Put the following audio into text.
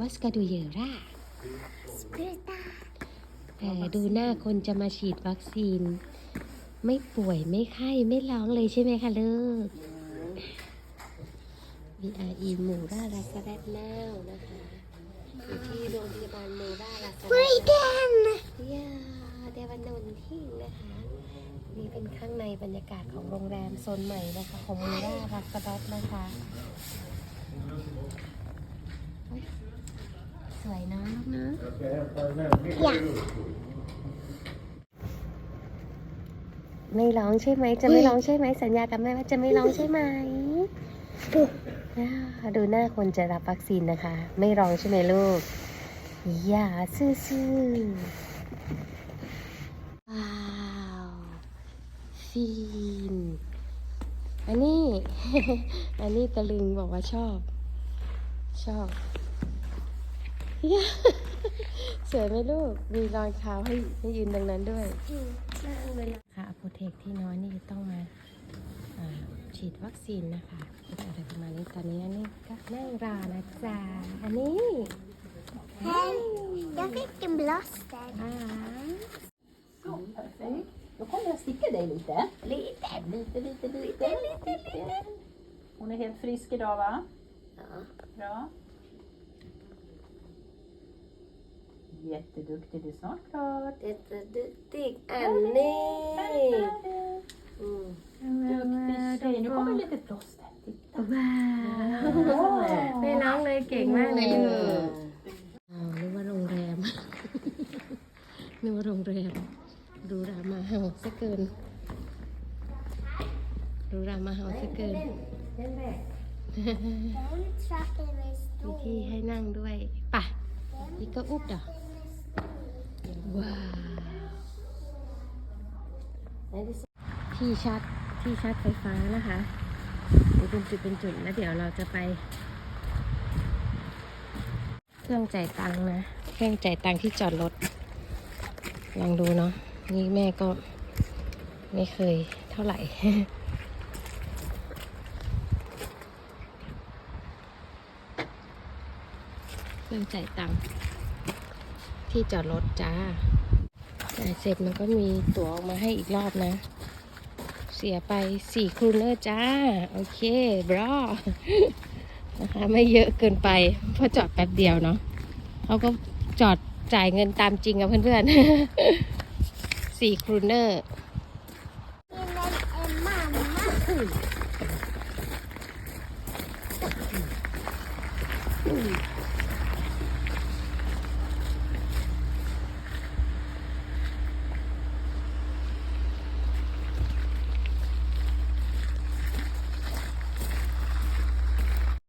วัสกาดูเยรา Spruta. เออดูหน้าคนจะมาฉีดวัคซีน ไม่ป่วยไม่ไข้ ไม่ร้องเลยใช่ไหมคะลูก VRE หมูราลาซาแรดนาวนะคะอยู่ที่โรงพยาบาลมูราลาซาแรด Freedom! ยาเดวันนนทิงนะคะ นี่เป็นข้างในบรรยากาศของโรงแรมโซนใหม่นะคะ ของมูราลาซาแรดนะคะเฮ้ยส วยเนอะลูกเนอะ Ja. ไม่ร้องใช่ไหม จะไม่ร้องใช่ไหม สัญญากับแม่ว่าจะไม่ร้องใช่ไหมอ่าดูหน้าคนจะรับวัคซีนนะคะ ไม่ร้องใช่ไหมลูก อย่าซื่อๆ ว้าวฟินอันนี้ อันนี้ตะลึงบอกว่าชอบ ชอบ ย่าสวยไหมลูก มีรอยเท้าให้ให้ยืนตรงนั้นด้วย ค่ะอ p โ t เทคที่น้อยนี่ต้องมาอ่าฉีดวัคซีนนะคะอะไรประมาณนี้ตอนนี้อันนี้ก็นั่งรอนะจ๊ะอันนี้ Hej, jag fick en blåster. อ่า Så, perfekt. Då kommer jag sticka dig lite. Lite, lite, lite, lite. lite. Hon är helt frisk idag va? Ja. Bra. Jätteduktig, det är snart klart. เด็ดดึกติ๊กอันนี้ Färdig. อืม Duktig tjej. Nu kommer lite plåster. Titta. ว้าวไม่ร้องเลยเก่งมากเลยลูกอ้าวนึกว่าโรงแรม นึกว่าโรงแรม ดูรามาเฮาซะเกิน ดูรามาเฮาซะเกิน Den trappen är มี stor. ที่ให้นั่งด้วยป่ะนี่ก็อุบดอก ว้าวที่ชาร์จที่ชาร์จไฟฟ้านะคะนี่เป็นจุดเป็นจุดแล้วเดี๋ยวเราจะไป เครื่องจ่ายตังค์นะ เครื่องจ่ายตังค์ที่จอดรถลองดูเนาะนี่แม่ก็ไม่เคยเท่าไหร่เครื่องจ่ายตังค์ ที่จอดรถจ้าจ่ายเสร็จมันก็มีตั๋วออกมาให้อีกรอบนะ เสียไปสี่ครูเนอร์จ้า โอเคบรอนะคะไม่เยอะเกินไป เพราะจอดแป๊บเดียวเนาะเขาก็จอดจ่ายเงินตามจริงกับเพื่อนๆสี่ครูเนอร์